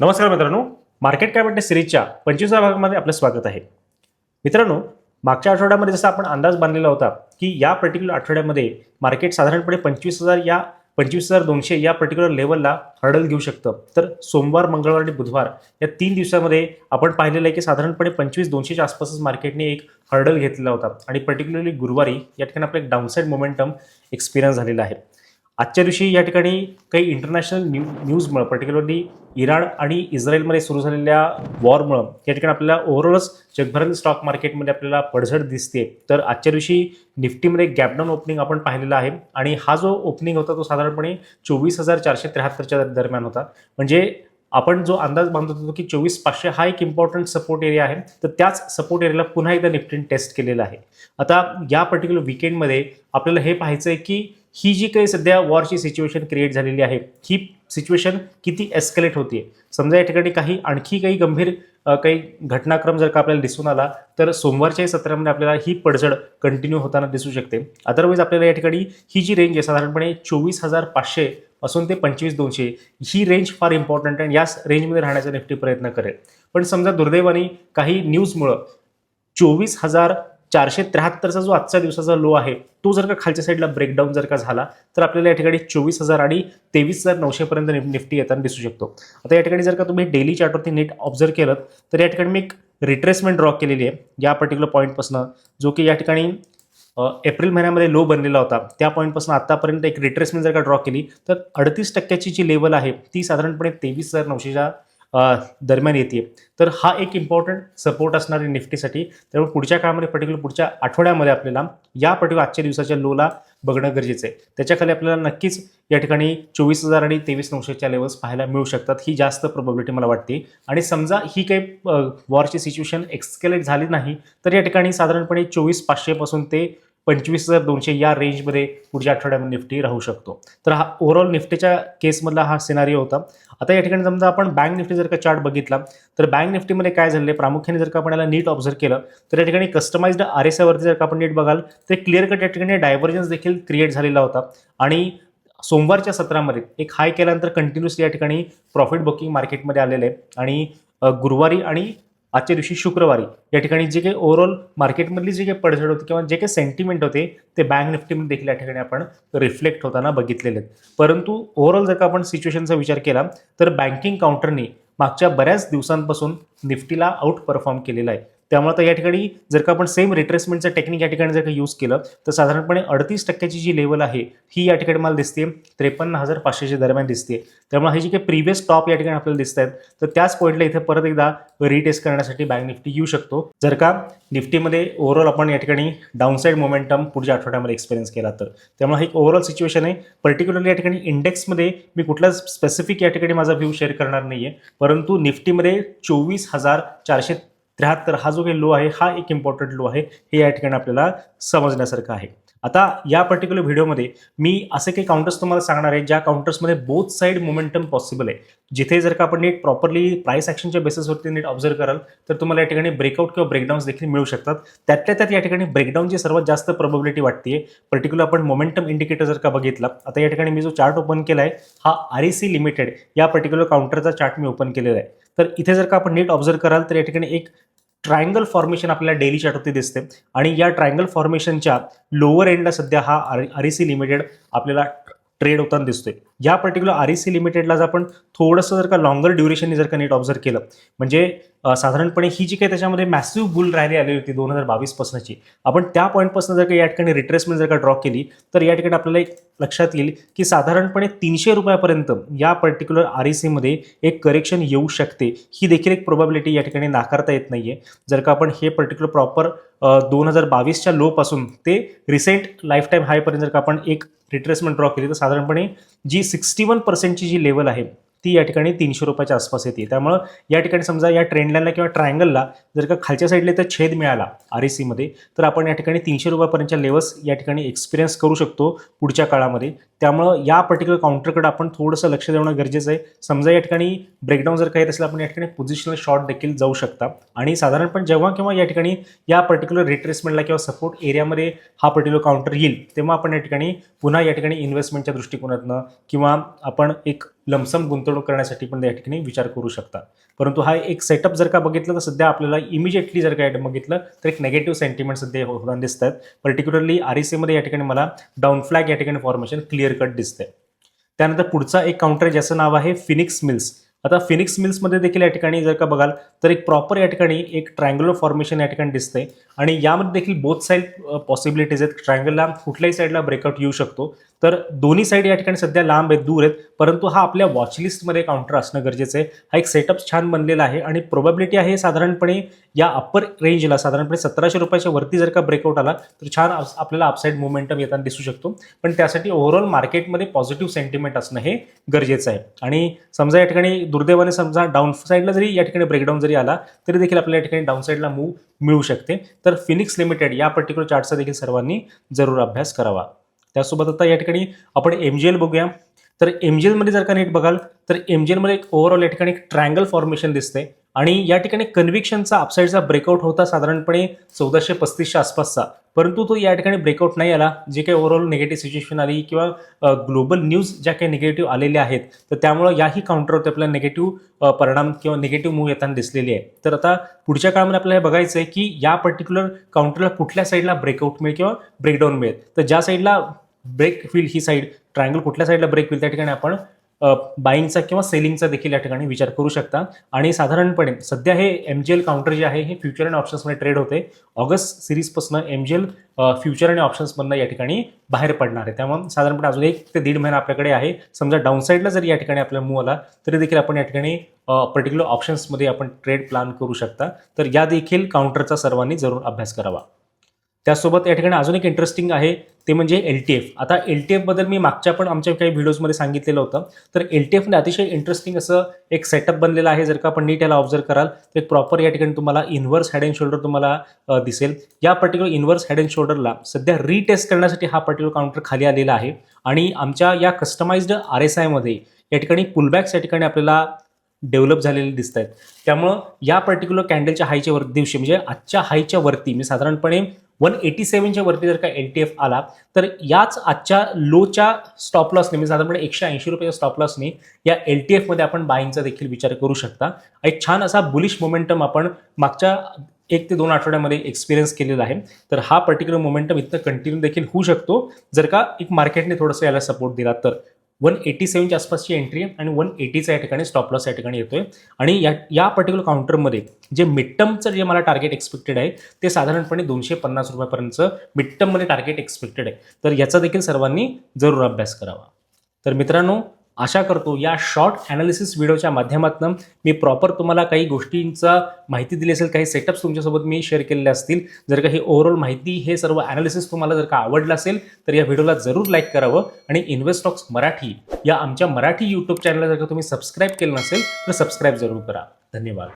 नमस्कार मित्रांनो market capital सिरीजच्या पंचवीसा भागामध्ये आपलं स्वागत आहे. मित्रांनो मागच्या आठवड्यामध्ये जसा आपण अंदाज बांधलेला होता की या पर्टिक्युलर आठवड्यामध्ये मार्केट साधारणपणे पंचवीस हजार या पंचवीस हजार दोनशे या पर्टिक्युलर लेवलला हर्डल घेऊ शकतं. तर सोमवार मंगळवार आणि बुधवार या तीन दिवसामध्ये आपण पाहिलेलं आहे की साधारणपणे पंचवीस दोनशेच्या आसपासच मार्केटने एक हर्डल घेतलेला होता. आणि पर्टिक्युलरली गुरुवारी या ठिकाणी आपलं एक डाऊनसाईड मोमेंटम एक्सपिरियन्स झालेला आहे. आजच्या दिवशी या ठिकाणी काही इंटरनॅशनल न्यू न्यूजमुळं पर्टिक्युलरली इराण आणि इस्रायलमध्ये सुरू झालेल्या वॉरमुळं या ठिकाणी आपल्याला ओव्हरऑलच जगभरातील स्टॉक मार्केटमध्ये आपल्याला पडझड दिसते तर आजच्या दिवशी निफ्टीमध्ये गॅपडाऊन ओपनिंग आपण पाहिलेला आहे आणि हा जो ओपनिंग होता तो साधारणपणे चोवीस हजार चारशे त्र्याहत्तरच्या दरम्यान होता. म्हणजे आपण जो अंदाज बांधत होतो की चोवीस पाचशे हा एक इम्पॉर्टंट सपोर्ट एरिया आहे तर त्याच सपोर्ट एरियाला पुन्हा एकदा निफ्टीन टेस्ट केलेला आहे. आता या पर्टिक्युलर विकेंडमध्ये आपल्याला हे पाहायचं आहे की ही जी काही सध्या वॉरची सिच्युएशन क्रिएट झालेली आहे ही सिच्युएशन किती एस्केलेट होते समजा या ठिकाणी काही आणखी काही गंभीर काही घटनाक्रम जर का आपल्याला दिसून आला तर सोमवारच्याही सत्रामध्ये आपल्याला ही पडझड कंटिन्यू होताना दिसू शकते. अदरवाईज आपल्याला या ठिकाणी ही जी रेंज आहे साधारणपणे चोवीस हजार पाचशे असून ते पंचवीस दोनशे ही रेंज फार इम्पॉर्टंट आणि याच रेंजमध्ये राहण्याचा निफ्टी प्रयत्न करेल. पण समजा दुर्दैवाने काही न्यूजमुळं चोवीस हजार चारशे त्र्याहत्तरचा जो आजच्या दिवसाचा लो आहे तो जर का खालच्या साईडला ब्रेकडाऊन जर का झाला तर आपल्याला या ठिकाणी चोवीस हजार आणि तेवीस हजार नऊशेपर्यंत निफ्टी येताना दिसू शकतो. आता या ठिकाणी जर का तुम्ही डेली चार्टवरती नीट ऑब्झर्व केलं तर या ठिकाणी मी एक रिट्रेसमेंट ड्रॉ केलेली आहे. या पर्टिक्युलर पॉईंटपासून जो की या ठिकाणी एप्रिल महिन्यामध्ये लो बनलेला होता त्या पॉईंटपासून आतापर्यंत एक रिट्रेसमेंट जर का ड्रॉ केली तर अडतीस टक्क्याची जी लेवल आहे ती साधारणपणे तेवीस हजार नऊशेच्या दरम्यान येते तर हा एक इम्पॉर्टंट सपोर्ट असणार आहे निफ्टीसाठी त्यामुळे पुढच्या काळामध्ये पर्टिक्युलर पुढच्या आठवड्यामध्ये आपल्याला या पर्टिक्युलर आजच्या दिवसाच्या लोला बघणं गरजेचं आहे त्याच्याखाली आपल्याला नक्कीच या ठिकाणी चोवीस हजार आणि तेवीस नऊशेच्या लेवल्स पाहायला मिळू शकतात. ही जास्त प्रोबॅबिलिटी मला वाटते. आणि समजा ही काही वॉरची सिच्युएशन एक्सकेलेट झाली नाही तर या ठिकाणी साधारणपणे चोवीस पाचशेपासून ते पंचवीस हजार दोनशे या रेंजमध्ये पुढच्या आठवड्यामध्ये निफ्टी राहू शकतो. तर हा ओव्हरऑल निफ्टीच्या केसमधला हा सिनारिओ होता. आता या ठिकाणी समजा आपण बँक निफ्टी जर का चार्ट बघितला तर बँक निफ्टीमध्ये काय झालं आहे? प्रामुख्याने जर का आपण याला नीट ऑब्झर्व केलं तर या ठिकाणी कस्टमाइज्ड आर एस आयवरती जर का आपण नीट बघाल तर क्लिअर कट या ठिकाणी डायव्हर्जन्स देखील क्रिएट झालेला होता. आणि सोमवारच्या सत्रामध्ये एक हाय केल्यानंतर कंटिन्युअसली या ठिकाणी प्रॉफिट बुकिंग मार्केटमध्ये आलेलं आहे. आणि गुरुवारी आणि आजच्या दिवशी शुक्रवारी. या ठिकाणी जे काही ओव्हरऑल मार्केटमधली जे काही पडझड होती किंवा जे काही सेंटिमेंट होते ते बँक निफ्टीमध्ये देखील या ठिकाणी आपण रिफ्लेक्ट होताना बघितलेले आहेत. परंतु ओव्हरऑल जर का आपण सिच्युएशनचा विचार केला तर बँकिंग काउंटरनी मागच्या बऱ्याच दिवसांपासून निफ्टीला आउट परफॉर्म केलेला आहे. त्यामुळे आता या ठिकाणी जर का आपण सेम रिट्रेसमेंटचं टेक्निक या ठिकाणी जर का यूज केलं तर साधारणपणे अडतीस टक्क्याची जी लेवल आहे ही या ठिकाणी मला दिसते. त्रेपन्न हजार पाचशेच्या दरम्यान दिसते. त्यामुळे हे जे काही प्रिव्हियस टॉप या ठिकाणी आपल्याला दिसत आहेत तर त्याच पॉईंटला इथे परत एकदा रिटेस्ट करण्यासाठी बँक निफ्टी येऊ शकतो. जर का निफ्टीमध्ये ओव्हरऑल आपण या ठिकाणी डाऊनसाईड मोमेंटम पुढच्या आठवड्यामध्ये एक्सपिरियन्स केला तर. त्यामुळे ही एक ओव्हरऑल सिच्युएशन आहे. पर्टिक्युलरली या ठिकाणी इंडेक्समध्ये मी कुठला स्पेसिफिक या ठिकाणी माझा व्ह्यू शेअर करणार नाही आहे परंतु निफ्टीमध्ये चोवीस हजार चारशे त्र्याहत्तर हा जो काही लो आहे हा एक इम्पॉर्टंट लो आहे. हे या ठिकाणी आपल्याला समजण्यासारखं आहे. आता या पर्टिक्युलर व्हिडिओमध्ये मी असे काही काउंटर्स तुम्हाला सांगणार आहे ज्या काउंटर्समध्ये बोथ साईड मोमेंटम पॉसिबल आहे. जिथे जर का आपण नीट प्रॉपरली प्राईस ॲक्शनच्या बेसिसवरती नीट ऑब्झर्व कराल तर तुम्हाला या ठिकाणी ब्रेकआउट किंवा ब्रेकडाऊन्स देखील मिळू शकतात. त्यातल्या त्यात या ठिकाणी ब्रेकडाऊनची सर्वात जास्त प्रोबॅबिलिटी वाटते पर्टिक्युलर आपण मोमेंटम इंडिकेटर जर का बघितला आता या ठिकाणी मी जो चार्ट ओपन केला आहे हा आर ई सी लिमिटेड या पर्टिक्युलर काउंटरचा चार्ट मी ओपन केलेला आहे. तर इथे जर का आपण नीट ऑब्झर्व कराल तर या ठिकाणी एक ट्रायंगल फॉर्मेशन आपल्याला डेली चार्टवरती दिसते. आणि या ट्रायंगल फॉर्मेशनच्या लोअर एंडला सध्या हा R R E C limited आपल्याला ट्रेड होताना दिसतोय. या पर्टिक्युलर आर ई सी लिमिटेडला जर आपण थोडंसं जर का लॉंगर ड्युरेशनने जर का नीट ऑब्झर्व केलं म्हणजे साधारणपणे ही जी काही त्याच्यामध्ये मॅसिव्ह बुल रॅली आली होती दोन हजार बावीसपासूनची आपण त्या पॉईंटपासून जर का या ठिकाणी रिट्रेसमेंट जर का ड्रॉ केली तर या ठिकाणी आपल्याला एक लक्षात येईल की साधारणपणे तीनशे रुपयापर्यंत या पर्टिक्युलर आर ई सीमध्ये एक करेक्शन येऊ शकते. ही देखील एक प्रोबॅबिलिटी या ठिकाणी नाकारता येत नाही आहे जर का आपण हे पर्टिक्युलर प्रॉपर दोन हजार बावीसच्या लोपासून ते रिसेंट लाईफ टाईम हायपर्यंत जर का आपण एक रिट्रेसमेंट ड्रॉ केली तर साधारणपणे जी सिक्स्टी वन पर्सेंटची जी लेवल आहे ती या ठिकाणी तीनशे रुपयाच्या आसपास येते. त्यामुळं या ठिकाणी समजा या ट्रेंड लाईनला किंवा ट्रायंगलला जर का खालच्या साईडला तर छेद मिळाला आर ई सीमध्ये तर आपण या ठिकाणी तीनशे रुपयापर्यंतच्या लेवल्स या ठिकाणी एक्सपिरियन्स करू शकतो पुढच्या काळामध्ये. त्यामुळं या पर्टिक्युलर काउंटरकडे आपण थोडंसं लक्ष देणं गरजेचं आहे. समजा या ठिकाणी ब्रेकडाऊन जर काही असेल आपण या ठिकाणी पोझिशनल शॉर्ट देखील जाऊ शकता. आणि साधारणपण जेव्हा किंवा या ठिकाणी या पर्टिक्युलर रिट्रेसमेंटला किंवा सपोर्ट एरियामध्ये हा पर्टिक्युलर काउंटर येईल तेव्हा आपण या ठिकाणी पुन्हा या ठिकाणी इन्व्हेस्टमेंटच्या दृष्टिकोनातनं किंवा आपण एक लमसम गुंतवणूक करण्यासाठी पण या ठिकाणी विचार करू शकता. परंतु हा एक सेटअप जर का बघितलं तर सध्या आपल्याला इमिजिएटली जर का बघितलं तर एक नेगेटिव्ह सेंटिमेंट सध्या हो- होताना दिसत आहेत पर्टिक्युलरली आर सीमध्ये या ठिकाणी मला डाऊन फ्लॅग या ठिकाणी फॉर्मेशन क्लिअर कट दिसतंय. त्यानंतर पुढचा एक काउंटर ज्याचं नाव आहे फिनिक्स मिल्स आता फिनिक्स मिल्समध्ये देखील या ठिकाणी जर का बघाल तर एक प्रॉपर या ठिकाणी एक ट्रायंगुलर फॉर्मेशन या ठिकाणी दिसते आणि यामध्ये देखील बोथ साईड पॉसिबिलिटीज आहेत. ट्रायंगलला कुठल्याही साईडला ब्रेकआउट येऊ शकतो. तर दोन्ही साईड या ठिकाणी सध्या लांब आहेत दूर आहेत. परंतु हा आपल्या वॉचलिस्टमध्ये काउंटर असणं गरजेचं आहे. हा एक सेटअप छान बनलेला आहे आणि प्रोबॅबिलिटी आहे साधारणपणे या अप्पर रेंजला साधारणपणे सतराशे रुपयाच्या वरती जर का ब्रेकआउट आला तर छान आपल्याला अपसाईड मोमेंटम येताना दिसू शकतो. पण त्यासाठी ओव्हरऑल मार्केटमध्ये पॉझिटिव्ह सेंटिमेंट असणं हे गरजेचं आहे. आणि समजा या ठिकाणी दुर्दैवाने समजा डाऊन साईडला जरी या ठिकाणी ब्रेकडाऊन जरी आला तरी देखील आपल्या या ठिकाणी डाऊन साईडला मूव मिळू शकते. तर फिनिक्स लिमिटेड या पर्टिक्युलर चार्टचा देखील सर्वांनी जरूर अभ्यास करावा. त्यासोबत आता या ठिकाणी आपण एम जी एल बघूया. तर एम जी एलमध्ये जर का नीट बघाल तर एम जी एलमध्ये एक ओव्हरऑल या ठिकाणी एक ट्रायंगल फॉर्मेशन दिसते आणि या ठिकाणी कन्व्हिक्शनचा अपसाईडचा ब्रेकआउट होता साधारणपणे चौदाशे पस्तीसच्या आसपासचा. परंतु तो या ठिकाणी ब्रेकआउट नाही आला. जे काही ओव्हरऑल निगेटिव्ह सिच्युएशन आली किंवा ग्लोबल न्यूज ज्या काही निगेटिव्ह आलेल्या आहेत तर त्यामुळं याही काउंटरवरती आपल्याला निगेटिव्ह परिणाम किंवा निगेटिव्ह मूव्ह येताना दिसलेली आहे. तर आता पुढच्या काळामध्ये आपल्याला हे बघायचं आहे की या पर्टिक्युलर काउंटरला कुठल्या साईडला ब्रेकआउट मिळेल किंवा ब्रेकडाऊन मिळेल. तर ज्या साईडला ब्रेक होईल ही साईड ट्रायंगल कुठल्या साईडला ब्रेक होईल त्या ठिकाणी आपण बाईंगचा किंवा सेलिंगचा देखील या ठिकाणी विचार करू शकता. आणि साधारणपणे सध्या हे एम जी एल काउंटर जे आहे हे फ्युचर आणि ऑप्शन्समध्ये ट्रेड होते. ऑगस्ट सिरीजपासून एम जी एल फ्युचर आणि ऑप्शन्समधनं या ठिकाणी बाहेर पडणार आहे. त्यामुळे साधारणपणे अजून एक ते दीड महिना आपल्याकडे आहे. समजा डाऊन साईडला जरी या ठिकाणी आपल्याला मूव आला तरी देखील आपण या ठिकाणी पर्टिक्युलर ऑप्शन्समध्ये आपण ट्रेड प्लॅन करू शकता. तर या देखील काउंटरचा सर्वांनी जरूर अभ्यास करावा. त्यासोबत या ठिकाणी अजून एक इंटरेस्टिंग आहे. ते म्हणजे एल टी एफ आता एल टी एफबद्दल मी मागच्या पण आमच्या काही व्हिडिओजमध्ये सांगितलेलं होतं. तर एल टी एफने अतिशय इंटरेस्टिंग असं एक सेटअप बनलेलं आहे. जर का आपण नीट याला ऑब्झर्व कराल तर एक प्रॉपर या ठिकाणी तुम्हाला इन्व्हर्स हॅड अँड शोल्डर तुम्हाला दिसेल. या पर्टिक्युलर इन्व्हर्स हॅड अँड शोल्डरला सध्या रिटेस्ट करण्यासाठी हा पर्टिक्युलर काउंटर खाली आलेला आहे. आणि आमच्या या कस्टमाइज्ड आर एस आयमध्ये या ठिकाणी पुलबॅक्स या ठिकाणी आपल्याला डेव्हलप झालेले दिसत आहेत त्यामुळं या पर्टिक्युलर कॅन्डलच्या हायच्या वर दिवशी म्हणजे आजच्या हायच्या वरती मी साधारणपणे वन एटी सेव्हनच्या वरती जर का एल टी एफ आला तर याच आजच्या लोच्या स्टॉप लॉसने म्हणजे साधारणपणे एकशे ऐंशी रुपयाच्या स्टॉप लॉसने या एल टी एफमध्ये आपण बाईंगचा देखील विचार करू शकता. एक छान असा बुलिश मोमेंटम आपण मागच्या एक ते दोन आठवड्यामध्ये एक्सपिरियन्स केलेला आहे. तर हा पर्टिक्युलर मोमेंटम इथं कंटिन्यू देखील होऊ शकतो. जर का एक मार्केटने थोडंसं याला सपोर्ट दिला तर वन एटी सेवनच्या आसपासची एंट्री आहे आणि वन एटीचा या ठिकाणी स्टॉप लॉस या ठिकाणी येतोय. आणि या या पर्टिक्युलर काउंटरमध्ये जे मिड टर्मचं जे मला टार्गेट एक्सपेक्टेड आहे ते साधारणपणे दोनशे पन्नास रुपयापर्यंतचं मिड टर्ममध्ये टार्गेट एक्सपेक्टेड आहे. तर याचा देखील सर्वांनी जरूर अभ्यास करावा. तर मित्रांनो आशा करतो या शॉर्ट ॲनालिसिस व्हिडिओच्या माध्यमातून मी प्रॉपर तुम्हाला काही गोष्टींचा माहिती दिली असेल काही सेटअप्स तुमच्यासोबत मी शेअर केलेले असतील. जर काही ओव्हरऑल माहिती हे सर्व ॲनालिसिस तुम्हाला जर का आवडलं असेल तर या व्हिडिओला जरूर लाईक करावं. आणि इन्व्हेस्टॉक्स मराठी या आमच्या मराठी यूट्यूब चॅनलला जर का तुम्ही सबस्क्राईब केलं नसेल तर सबस्क्राईब जरूर करा. धन्यवाद.